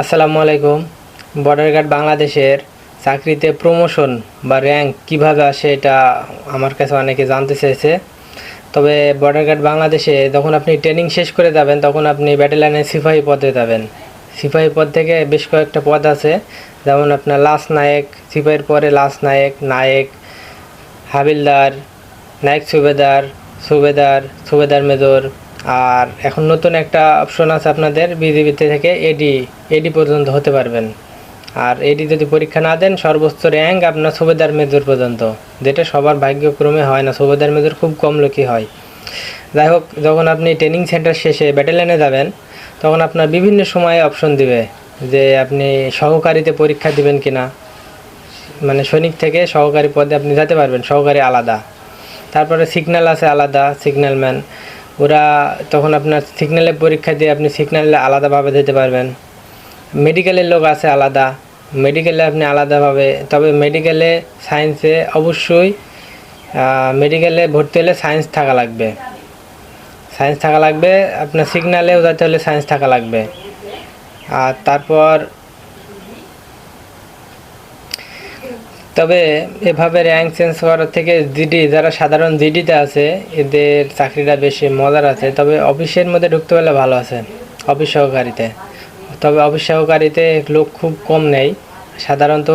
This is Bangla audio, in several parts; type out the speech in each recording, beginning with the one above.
আসসালামু আলাইকুম। বর্ডার গার্ড বাংলাদেশের চাকরিতে প্রমোশন বা র্যাঙ্ক কীভাবে আসে এটা আমার কাছে অনেকে জানতে চেয়েছে। তবে বর্ডার গার্ড বাংলাদেশে যখন আপনি ট্রেনিং শেষ করে যাবেন, তখন আপনি ব্যাটালিয়ানের সিপাহী পদে যাবেন। সিপাহী পদ থেকে বেশ কয়েকটা পদ আছে। যেমন আপনার লাস নায়ক, সিপাহীর পরে লাস নায়ক নায়ক, হাবিলদার, নায়ক সুবেদার সুবেদার সুবেদার মেজর আর এখন নতুন একটা অপশন আছে আপনাদের বিজিবিতে থেকে এডি এডি পর্যন্ত হতে পারবেন। আর এডি যদি পরীক্ষা না দেন, সর্বোচ্চ র্যাঙ্ক আপনার সুবেদার মেজর পর্যন্ত। যেটা সবার ভাগ্যক্রমে হয় না, সুবেদার মেজর খুব কম লোকই হয়। যাই হোক, যখন আপনি ট্রেনিং সেন্টার শেষে ব্যাটালিয়নে যাবেন, তখন আপনার বিভিন্ন সময়ে অপশন দিবে যে আপনি সহকারীতে পরীক্ষা দিবেন কি না মানে সৈনিক থেকে সহকারী পদে আপনি যেতে পারবেন, সহকারী আলাদা। তারপরে সিগন্যাল আছে আলাদা সিগন্যাল ম্যান ওরা তখন আপনার সিগন্যালের পরীক্ষা দিয়ে আপনি সিগন্যালে আলাদাভাবে দিতে পারবেন। মেডিকেলের লোক আছে আলাদা। মেডিকেলে আপনি আলাদাভাবে, তবে মেডিকেলে সায়েন্সে অবশ্যই মেডিকেলে ভর্তি হলে সায়েন্স থাকা লাগবে। সায়েন্স থাকা লাগবে, আপনার সিগন্যালেও যেতে হলে সায়েন্স থাকা লাগবে। আর তারপর তবে এভাবে র্যাঙ্ক চেঞ্জ করার থেকে জিডি যারা সাধারণ জিডিতে আছে, এদের চাকরিটা বেশি মজার আছে। তবে অফিসের মধ্যে ঢুকতে পারলে ভালো আছে অফিস সহকারীতে। তবে অফিস সহকারীতে লোক খুব কম নেই। সাধারণত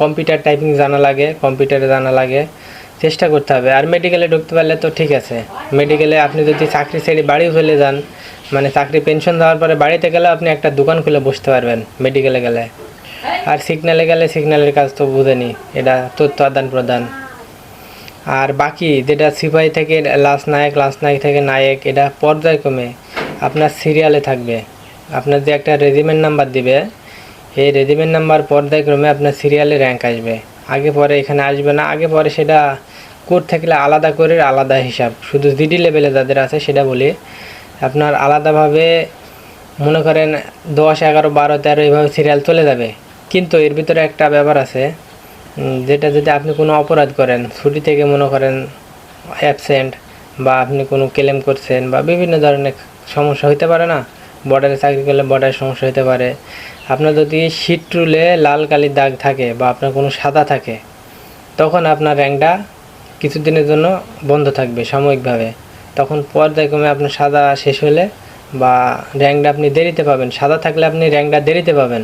কম্পিউটার টাইপিং জানা লাগে কম্পিউটারে জানা লাগে। চেষ্টা করতে হবে। আর মেডিকেলে ঢুকতে পারলে তো ঠিক আছে। মেডিকেলে আপনি যদি চাকরি ছেড়ে বাড়ি চলে যান মানে চাকরি পেনশন দেওয়ার পরে বাড়িতে গেলে আপনি একটা দোকান খুলে বসতে পারবেন মেডিকেলে গেলে। আর সিগনালে গেলে সিগনালের কাজ তো বুঝেনি, এটা তথ্য আদান প্রদান। আর বাকি যেটা সিপাহী থেকে লাস্ট নায়ক লাস্ট নায়ক থেকে নায়ক, এটা পর্যায়ক্রমে আপনার সিরিয়ালে থাকবে। আপনার যে একটা রেজিমেন্ট নাম্বার দিবে, এই রেজিমেন্ট নাম্বার পর্যায়ক্রমে আপনার সিরিয়ালে র্যাঙ্ক আসবে। আগে পরে এখানে আসবে না, আগে পরে সেটা কোড থাকলে আলাদা করে আলাদা হিসাব। শুধু জিডি লেভেলে যাদের আছে সেটা বলি। আপনার আলাদাভাবে মনে করেন দশ, এগারো, বারো, তেরো এইভাবে সিরিয়াল চলে যাবে। কিন্তু এর ভিতরে একটা ব্যাপার আছে যেটা যদি আপনি কোনো অপরাধ করেন, ছুটি থেকে মনে করেন অ্যাবসেন্ট বা আপনি কোনো ক্লেম করছেন, বা বিভিন্ন ধরনের সমস্যা হইতে পারে না বর্ডারে চাকরি করলে বর্ডারের সমস্যা হতে পারে। আপনার যদি শীত রুলে লাল কালির দাগ থাকে, বা আপনার কোনো সাদা থাকে, তখন আপনার র্যাঙ্কটা কিছুদিনের জন্য বন্ধ থাকবে সাময়িকভাবে। তখন পর্যায়ক্রমে আপনার সাদা শেষ হলে, বা র্যাঙ্কটা আপনি দেরিতে পাবেন, সাদা থাকলে আপনি র্যাঙ্কটা দেরিতে পাবেন।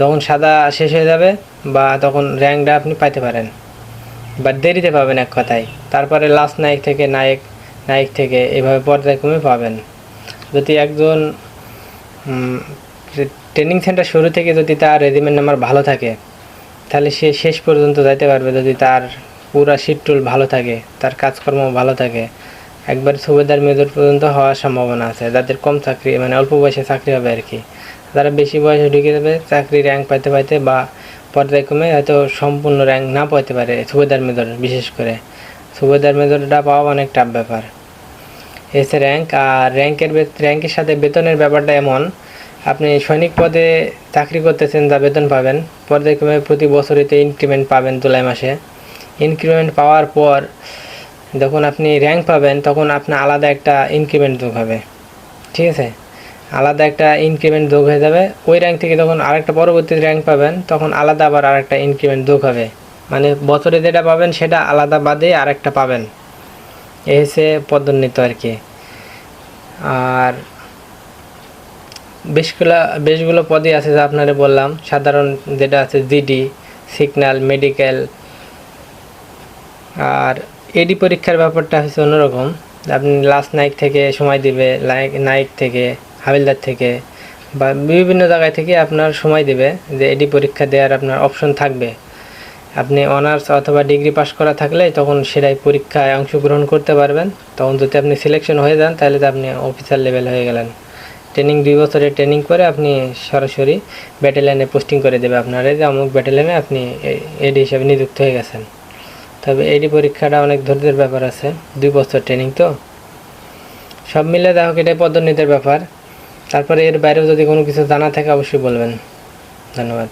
যখন সাদা শেষ হয়ে যাবে বা তখন র্যাঙ্কটা আপনি পাইতে পারেন। বা দেরিতে পাবেন এক কথায়। তারপরে লাস্ট নায়ক থেকে নায়ক নায়ক থেকে এভাবে পর্যায়ক্রমে পাবেন। যদি একজন ট্রেনিং সেন্টার শুরু থেকে যদি তার রেজিমেন্ট নাম্বার ভালো থাকে, তাহলে সে শেষ পর্যন্ত যাইতে পারবে যদি তার পুরা শিটুল ভালো থাকে, তার কাজকর্ম ভালো থাকে। একবার সুবেদার মেজর পর্যন্ত হওয়ার সম্ভাবনা আছে। যাদের কম চাকরি মানে অল্প বয়সে চাকরি হবে আর কি। যারা বেশি বয়সে ঢুকে যাবে, চাকরি র্যাঙ্ক পাইতে পাইতে বা পর্যায়ক্রমে হয়তো সম্পূর্ণ র্যাঙ্ক না পাইতে পারে সুবেদার মেজর, বিশেষ করে। সুবেদার মেজরটা পাওয়া অনেক টাফ ব্যাপার। এসে র্যাঙ্ক আর র্যাঙ্কের র্যাঙ্কের সাথে বেতনের ব্যাপারটা এমন, আপনি সৈনিক পদে চাকরি করতেছেন যা বেতন পাবেন, পর্যায়ক্রমে প্রতি বছরিতে ইনক্রিমেন্ট পাবেন জুলাই মাসে। ইনক্রিমেন্ট পাওয়ার পর যখন আপনি র্যাঙ্ক পাবেন, তখন আপনার আলাদা একটা ইনক্রিমেন্ট যোগ হবে। ঠিক আছে? আলাদা একটা ইনক্রিমেন্ট যোগ হয়ে যাবে। ওই র্যাঙ্ক থেকে যখন আরেকটা পরবর্তী র্যাঙ্ক পাবেন, তখন আলাদা আবার আরেকটা ইনক্রিমেন্ট যোগ হবে। মানে বছরে যেটা পাবেন, সেটা আলাদা বাদে আরেকটা পাবেন। এই হচ্ছে পদোন্নতি আর কি। আর বেশগুলো বেশগুলো পদই আছে যা আপনারা বললাম। সাধারণ যেটা আছে জিডি সিগন্যাল মেডিকেল আর এডি পরীক্ষার ব্যাপারটা হচ্ছে অন্যরকম। আপনি লাস্ট নাইক থেকে সময় দিবে নাইক থেকে। হাবিলদার থেকে বা বিভিন্ন জায়গায় থেকে আপনার সময় দেবে যে এডি পরীক্ষা দেওয়ার আপনার অপশন থাকবে। আপনি অনার্স অথবা ডিগ্রি পাস করা থাকলে তখন সেটাই পরীক্ষায় অংশগ্রহণ করতে পারবেন। তখন যদি আপনি সিলেকশন হয়ে যান, তাহলে তো আপনি অফিসার লেভেল হয়ে গেলেন। ট্রেনিং দুই বছরের ট্রেনিং করে আপনি সরাসরি ব্যাটালিয়ানে পোস্টিং করে দেবে আপনার। এই যে অমুক ব্যাটালিয়ানে আপনি এডি হিসাবে নিযুক্ত হয়ে গেছেন। তবে এডি পরীক্ষাটা অনেক ধৈর্যের ব্যাপার আছে। দুই বছর ট্রেনিং তো। সব মিলে দেখো এটাই পদোন্নতির ব্যাপার। তারপরে এর বাইরেও যদি কোনো কিছু জানা থাকে অবশ্যই বলবেন। ধন্যবাদ।